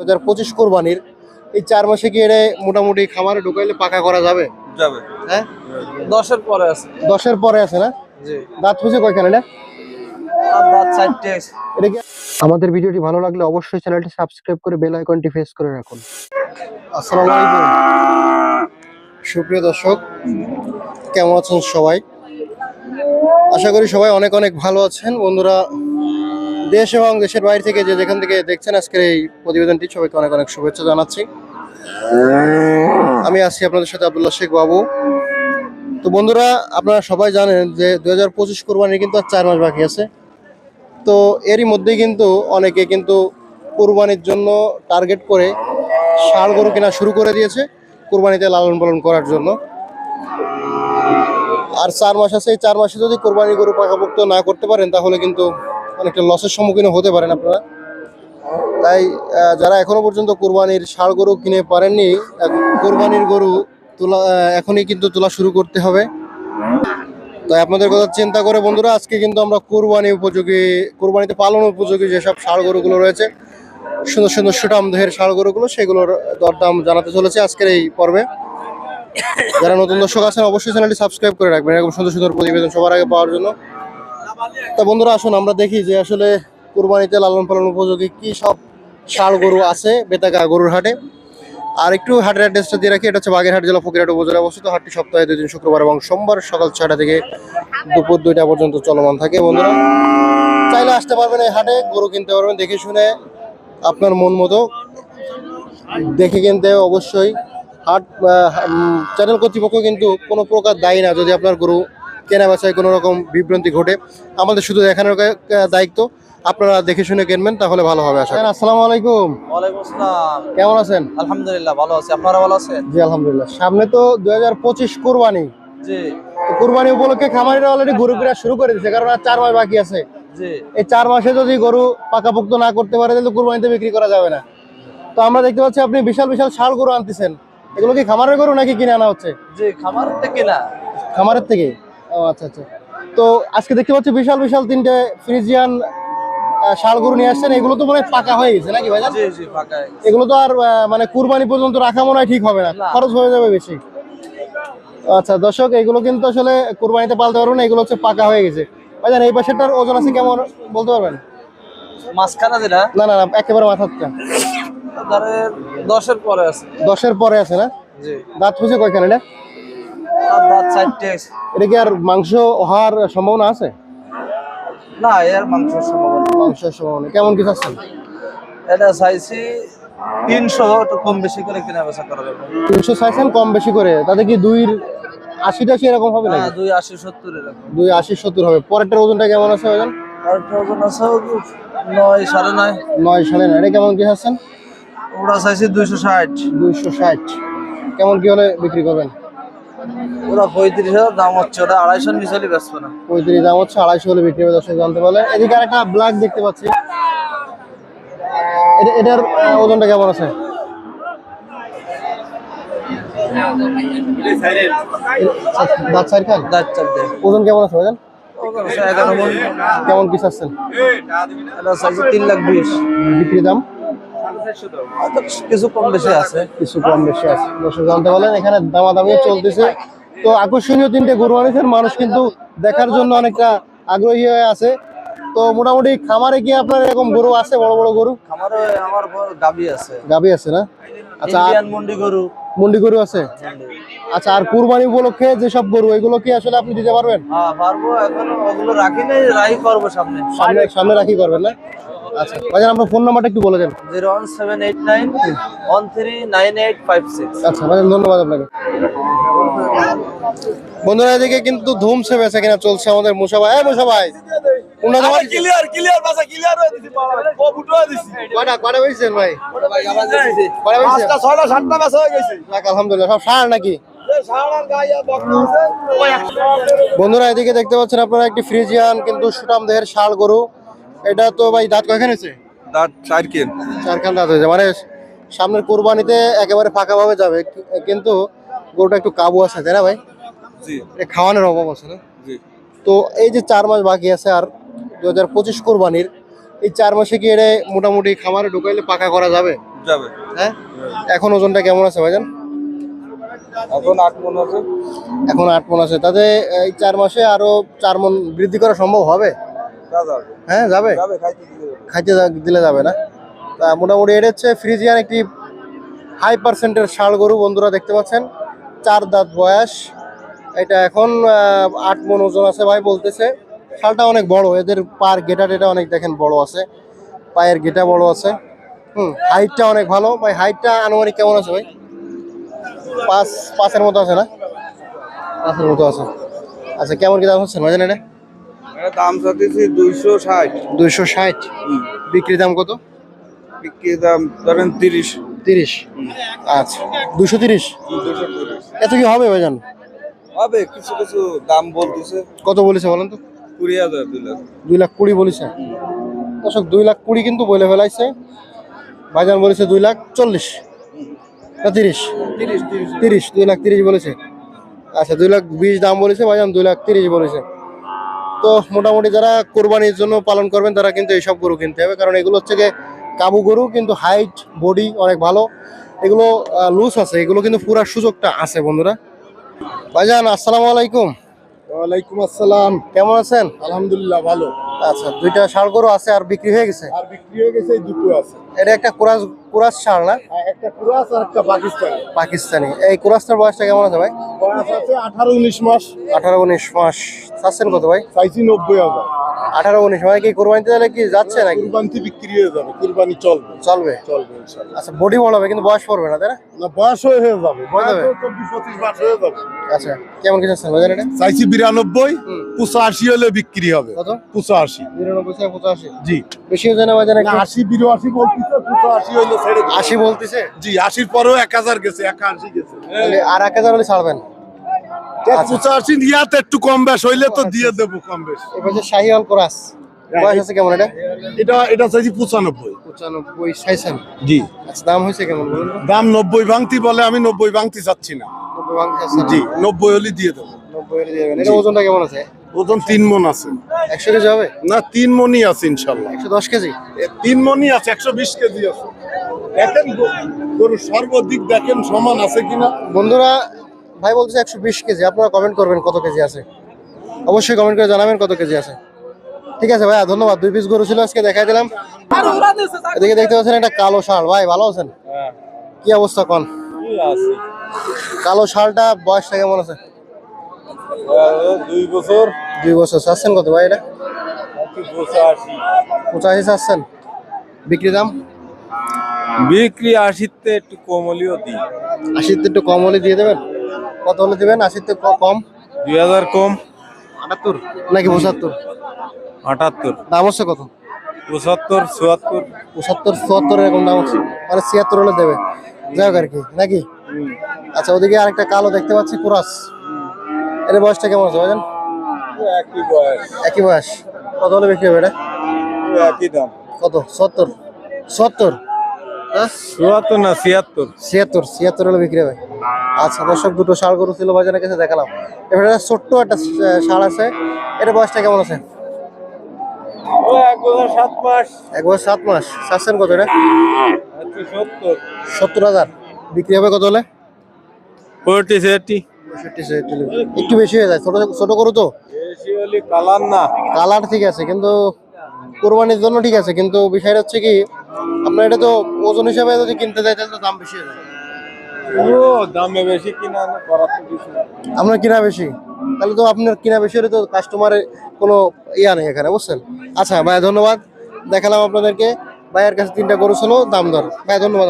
হাজার পঁচিশ কোরবানির এই চার মাসে কি এটা মোটামুটি খামারে ঢুকাইলে পাকা করা যাবে? যাবে। হ্যাঁ? দশের পরে আছে। দশের পরে আছে না? জি। দাঁত হচ্ছে কয়খানে না আমাদের ভিডিওটি ভালো লাগলে অবশ্যই চ্যানেলটি সাবস্ক্রাইব করে বেল আইকনটি প্রেস করে রাখুন। আসসালামু আলাইকুম। সুপ্রিয় দর্শক কেমন আছেন সবাই? আশা করি সবাই অনেক অনেক ভালো আছেন। বন্ধুরা দেশ এবং দেশের বাইরে থেকে যে যেখান থেকে দেখছেন আজকের এই প্রতিবেদনটি, সবাইকে অনেক অনেক শুভেচ্ছা জানাচ্ছি। আমি আছি আপনাদের সাথে আব্দুল্লাহ শেখ বাবু। তো বন্ধুরা, আপনারা সবাই জানেন যে দুই হাজার পঁচিশ কোরবানির কিন্তু আর চার মাস বাকি আছে। তো এরই মধ্যেই কিন্তু অনেকে কিন্তু কোরবানির জন্য টার্গেট করে ষাড় গরু কেনা শুরু করে দিয়েছে কোরবানিতে লালন পালন করার জন্য। আর চার মাস আছে, এই চার মাসে যদি কোরবানি গরু পাকাপোক্ত না করতে পারেন, তাহলে কিন্তু অনেকটা লসের সম্মুখীন হতে পারেন আপনারা। তাই যারা এখনও পর্যন্ত কোরবানির ষাড় গরু কিনে পারেননি কোরবানির গরু তোলা এখনই কিন্তু তোলা শুরু করতে হবে। তাই আপনাদের কথা চিন্তা করে বন্ধুরা, আজকে কিন্তু আমরা কোরবানি উপযোগী, কোরবানিতে পালন উপযোগী যেসব ষাড় গরুগুলো রয়েছে, সুন্দর সুন্দর সুটাম দেহের ষাড় গরুগুলো, সেগুলোর দরদাম জানাতে চলেছে আজকের এই পর্বে। যারা নতুন দর্শক আছেন, অবশ্যই চ্যানেলটি সাবস্ক্রাইব করে রাখবেন। এরকম সুন্দর সুন্দর প্রতিবেদন সবার আগে পাওয়ার জন্য। তা বন্ধুরা আসুন, আমরা দেখি যে আসলে কোরবানিতে লালন পালন উপযোগী কি সব ষাড় গরু আছে বেতাগা গরুর হাটে। আর একটু হাটের অ্যাড্রেসটা দিয়ে রাখি, এটা হচ্ছে বাগেরহাট জেলা ফকিরহাট উপজেলা অবস্থিত। হাটটি সপ্তাহে দুই দিন, শুক্রবার এবং সোমবার সকাল ছয়টা থেকে দুপুর দুইটা পর্যন্ত চলমান থাকে বন্ধুরা। চাইলে আসতে পারবেন এই হাটে, গরু কিনতে পারবেন, দেখে শুনে আপনার মন মতো। দেখে কিনতে অবশ্যই। হাট চ্যানেল কর্তৃপক্ষ কিন্তু কোনো প্রকার দায়ী না, যদি আপনার গরু কেনা বেচায় কোনো রকম বিভ্রান্তি ঘটে। আমাদের শুধু দেখানোর দায়িত্ব। আপনারা দেখে শুনে কিনবেন তাহলে ভালো হবে আশা আসসালামু আলাইকুম। ওয়ালাইকুম আসসালাম। কেমন আছেন? আলহামদুলিল্লাহ ভালো আছি। আপনারা ভালো আছেন? জি আলহামদুলিল্লাহ। সামনে তো দুই হাজার পঁচিশ কোরবানি। জি। তো কোরবানি উপলক্ষে খামারিরা অলরেডি গরু কিনা শুরু করে দিচ্ছে কারণ আর চার মাস বাকি আছে। জি। এই চার মাসে যদি গরু পাকাপোক্ত না করতে পারে তাহলে কোরবানিতে বিক্রি করা যাবে না। তো আমরা দেখতে পাচ্ছি আপনি বিশাল বিশাল ষাড় গরু আনতেছেন। এগুলো কি খামারের গরু নাকি কিনে আনা হচ্ছে? জি খামার থেকে না খামারের থেকে? ও আচ্ছা আচ্ছা। তো আজকে দেখতে পাচ্ছি বিশাল বিশাল তিনটে ফ্রিজিয়ান আহ, নিয়ে আসছেন। এগুলো তো মনে পাকা হয়ে গেছে নাকি ভাই এগুলো তো আর মানে কুরবানি পর্যন্ত রাখা মনে হয় ঠিক হবে না। না। খরচ হয়ে যাবে বেশি। আচ্ছা দর্শক এগুলো কিন্তু আসলে কুরবানিতে পালতে পারব না এগুলো হচ্ছে পাকা হয়ে গেছে। ভাইজান এই পাশেরটার ওজন আছে কেমন বলতে পারবেন? মাঝখানে যেটা? না না না একেবারে তারে দশের পরে আছে। দশের পরে আছে না? দাঁত হচ্ছে কয়খানে এটা আর দাঁত চারটে আছে। এটা কি আর মাংস হওয়ার সম্ভাবনা আছে? না এর মাংস সম্ভাবনা মাংসের সম্ভাবনা কেমন কি চাচ্ছেন? এটা চাইছি তিনশো একটু কম বেশি করে কেনা বেচা করা যাবে। তিনশো চাইছেন কম বেশি করে। তাতে কি দুইর আশি টাশি এরকম হবে নাকি? দুই আশি সত্তর এরকম। দুই আশি সত্তর হবে। পরেরটার ওজনটা কেমন আছে ওজন আছে নয় সাড়ে নয়। নয় সাড়ে নয়। এটা কেমন কি চাচ্ছেন? ওরা চাইছি দুইশো ষাট। দুইশো ষাট। কেমন কি হলে বিক্রি করবেন? ওরা পঁয়ত্রিশ হাজার দাম হচ্ছে ওটা আড়াইশোর নিচে বেচবে না। পঁয়ত্রিশ দাম হচ্ছে আড়াইশো হলে বিক্রি হবে দর্শক জানতে পারলে। এদিকে আর একটা ব্ল্যাক দেখতে পাচ্ছি। এটা- এটার ওজনটা কেমন আছে? দাঁত সাইড খান দাঁত চার ওজন কেমন আছে ভাইজান? মন। কেমন কি চাচ্ছেন তিন লাখ বিশ। বিক্রি দাম? কিছু কম বেশি আছে। কিছু কম বেশি আছে। দর্শক জানতে পারলেন এখানে দামাদামি চলতেছে। তো আকর্ষণীয় তিনটে গরু আনিছেন। মানুষ কিন্তু দেখার জন্য অনেকটা আগ্রহী হয়ে আছে। তো মোটামুটি খামারে কি আপনার এরকম গরু আছে বড় বড় গরু? খামারে আমার গাবি আছে। গাবি আছে না? আচ্ছা মন্ডি গরু। মুন্ডি গরু আছে? আচ্ছা আর কুরবানি উপলক্ষে যেসব গরু এগুলো কি আসলে আপনি দিতে পারবেন? হ্যাঁ পারব। এখন ওগুলো রাখি নাই রাখি করব সামনে। সামনে সামনে রাখি করবেন না? আচ্ছা ভাইজান আপনার ফোন নাম্বারটা একটু বলে দেন। Zero one seven eight nine one three nine eight five six. আচ্ছা ভাইজান ধন্যবাদ আপনাকে। বন্ধুরা এদিকে কিন্তু কিনা চলছে আমাদের মুসা ভাই। মুসা ভাই ক্লিয়ার ক্লিয়ার বাসা ক্লিয়ার হয়ে দিছি ও ফুটো হয়ে দিছি। কয়টা কয়টা বেচছেন ভাই? কয়টা পাঁচটা ছয়টা সাতটা বাসা হয়ে গেছে। আলহামদুলিল্লাহ সব সার নাকি? সারার গায়ে বক্তা আছে। বন্ধুরা এদিকে দেখতে পাচ্ছেন আপনারা একটি ফ্রিজিয়ান কিন্তু সুটাম দেহের শাল গরু। এটা তো ভাই দাঁত কয়খান হয়েছে? দাঁত চার কেন। চারখান দাঁত হয়েছে। মানে সামনের কোরবানিতে একেবারে ফাঁকাভাবে যাবে। কিন্তু গরুটা একটু কাবু আছে তাই না ভাই? জি। এটা খাওয়ানোর অভাব আছে না? জি। তো এই যে চার মাস বাকি আছে আর দু হাজার পঁচিশ কোরবানির এই চার মাসে কি এটা মোটামুটি খামারে ঢুকাইলে পাকা করা যাবে? যাবে। হ্যাঁ? এখন ওজনটা কেমন আছে ভাইজান? এখন আট মন আছে। এখন আট মন আছে। তাতে এই চার মাসে আরও চার মন বৃদ্ধি করা সম্ভব হবে? হ্যাঁ যাবে। খাইতে দিলে যাবে। না। তা মোটামুটি এটা হচ্ছে ফ্রিজিয়ান একটি হাই পার্সেন্টের ষাড় গরু বন্ধুরা দেখতে পাচ্ছেন। চার দাঁত বয়স। এটা এখন আট মন ওজন আছে ভাই বলতেছে। শালটা অনেক বড় এদের পার গেটা টেটা অনেক দেখেন বড় আছে। পায়ের গেটা বড় আছে। হুম হাইটটা অনেক ভালো। ভাই হাইটটা আনুমানিক কেমন আছে ভাই? পাঁচ পাঁচের মতো আছে না? পাঁচের মতো আছে। আচ্ছা কেমন কি দাম হচ্ছে ভাইজান এটা? এটা দাম চাচ্ছি দুইশো ষাট। দুইশো ষাট। বিক্রি দাম কত? বিক্রি দাম ধরেন তিরিশ। তিরিশ। আচ্ছা। দুশো তিরিশ? এত কি হবে ভাইজান? হবে কিছু কিছু দাম বলতেছে। কত বলেছে বলেন তো? কুড়ি হাজার দুই লাখ। দুই লাখ কুড়ি বলেছে। দর্শক দুই লাখ কুড়ি কিন্তু বলে ফেলাইছে। ভাইজান বলেছে দুই লাখ চল্লিশ না তিরিশ? তিরিশ তিরিশ। তিরিশ দুই লাখ তিরিশ বলেছে। আচ্ছা দুই লাখ বিশ দাম বলেছে ভাইজান দুই লাখ তিরিশ বলেছে। তো মোটামুটি যারা কোরবানির জন্য পালন করবেন তারা কিন্তু এইসব গরু কিনতে হবে। কারণ এগুলো হচ্ছে কাবু গরু কিন্তু হাইট বডি অনেক ভালো। এগুলো লুজ আছে। এগুলো কিন্তু পুরার সুযোগটা আছে বন্ধুরা। ভাইজান আসসালামু আলাইকুম। ওয়ালাইকুম আসসালাম। কেমন আছেন? আলহামদুলিল্লাহ ভালো। আচ্ছা দুইটা ষাড় গরু আছে আর বিক্রি হয়ে গেছে? আর বিক্রি হয়ে গেছে এই দুটো আছে। এটা একটা কুরাস কুরাস ষাড় না? একটা কুরাস আর একটা পাকিস্তানি। পাকিস্তানি। এই কুরাসটার বয়সটা কেমন আছে ভাই? বয়স আছে আঠারো উনিশ মাস। আঠারো উনিশ মাস। চাচ্ছেন কত ভাই? চাইছি নব্বই হাজার। আঠারো উনিশ মানে কি কোরবানিতে তাহলে কি যাচ্ছে নাকি? কুরবানি বিক্রি হয়ে যাবে কুরবানি চলবে। চলবে? চলবে আচ্ছা বডি বড় হবে কিন্তু বয়স পড়বে না তাই না? বয়স হয়ে হয়ে যাবে। বয়স চব্বিশ পঁচিশ মাস হয়ে যাবে। আচ্ছা কেমন ভাইজান এটা? চাইছি বিরানব্বই। পঁচাশি হলে বিক্রি হবে। কত? পঁচাশি নিরানব্বই থেকে পঁচাশি জি। বেশি হয়ে যায় না একটু? আশি বিরাশি বলতেছে পঁচাশি হইলে ছেড়ে। আশি বলতেছে? জি আশির পরেও এক হাজার গেছে একাশি গেছে। আর এক হাজার হলে ছাড়বেন। পঁচাশি নিয়াতে একটু কম বেশ হইলে তো দিয়ে দেবো কম বেশ। এবার যে শাহিওয়াল কোরাস। বয়স আছে কেমন এটা? এটা এটা চাইছি পঁচানব্বই। পঁচানব্বই চাইছেন জি। আচ্ছা দাম হয়েছে কেমন দাম নব্বই ভাঙতি বলে আমি নব্বই ভাঙতি চাচ্ছি না? জি নব্বই হলে দিয়ে দেবো। নব্বই হলে দিয়ে দেবেন। এটা ওজনটা কেমন আছে? ওজন তিন মন আছে। একশো কেজি হবে? না তিন মনই আছে ইনশাল্লাহ। একশো দশ কেজি? তিন মনই আছে একশো বিশ কেজি আছে। দেখেন সর্বদিক দেখেন সমান আছে কিনা। বন্ধুরা ভাই বলছে একশো বিশ কেজি। আপনারা কমেন্ট করবেন কত কেজি আছে। অবশ্যই কমেন্ট করে জানাবেন কত কেজি আছে। ঠিক আছে ভাইয়া ধন্যবাদ। দুই পিস গরু ছিল আজকে দেখাই দিলাম। এদিকে দেখতে পাচ্ছেন একটা কালো ষাঁড়। ভাই ভালো আছেন? কি অবস্থা কন? কালো ষাঁড়টা বয়সটা কেমন আছে? দুই বছর। দুই বছর। চাচ্ছেন কত ভাই এটা? পঁচাশি চাচ্ছেন। বিক্রি দাম? বিক্রি আশিতে একটু কম হলেও দিই। আশিতে একটু কম হলে দিয়ে দেবেন? কত হলে দেবেন? আশিতে ক- কম? দুই হাজার কম। আটাত্তর। নাকি পঁচাত্তর? আটাত্তর। দাম হচ্ছে কত? পঁচাত্তর চুয়াত্তর। পঁচাত্তর চুয়াত্তর এরকম দাম হচ্ছে। মানে ছিয়াত্তর হলে দেবে। যাই হোক আর কি নাকি? আচ্ছা ওদিকে আরেকটা কালো দেখতে পাচ্ছি কুরাস। এর বয়সটা কেমন আছে ভাইজান? একই বয়স। একই বয়স। কত হলে বিক্রি হবে এটা? একই দাম। কত? সত্তর। সত্তর? হ্যাঁ? চুয়াত্তর না ছিয়াত্তর? ছিয়াত্তর ছিয়াত্তর হলে বিক্রি হবে। আচ্ছা দর্শক দুটো ষাড় গরু ছিল বাজারের কাছে দেখালাম। এবারে ছোট্ট একটা ষাড় আছে। এটা বয়সটা কেমন আছে? এক বছর সাত মাস। এক বয়স সাত মাস। চাচ্ছেন কত এটা? সত্তর। সত্তর হাজার। বিক্রি হবে কত হলে? ফোরটি সেটি পঁয়ষট্টি ছেষট্টি হলে। একটু বেশি হয়ে যায়। ছোট ছোট গরু তো? কালার না। কালার ঠিক আছে কিন্তু কোরবানির জন্য ঠিক আছে। কিন্তু বিষয়টা হচ্ছে কি আপনার এটা তো ওজন হিসাবে যদি কিনতে যায় তাহলে তো দাম বেশি হয়ে যায়। ও, দামে বেশি কিনা করার তো কিছু আপনার কিনা বেশি। তাহলে তো আপনার কিনা বেশি হলে তো কাস্টমারের কোনো ইয়া নেই এখানে, বুঝছেন? আচ্ছা ভাইয়া ধন্যবাদ। দেখালাম আপনাদেরকে। ভাইয়ের কাছে তিনটা গরু ছিল, দাম দর। ভাইয়া ধন্যবাদ।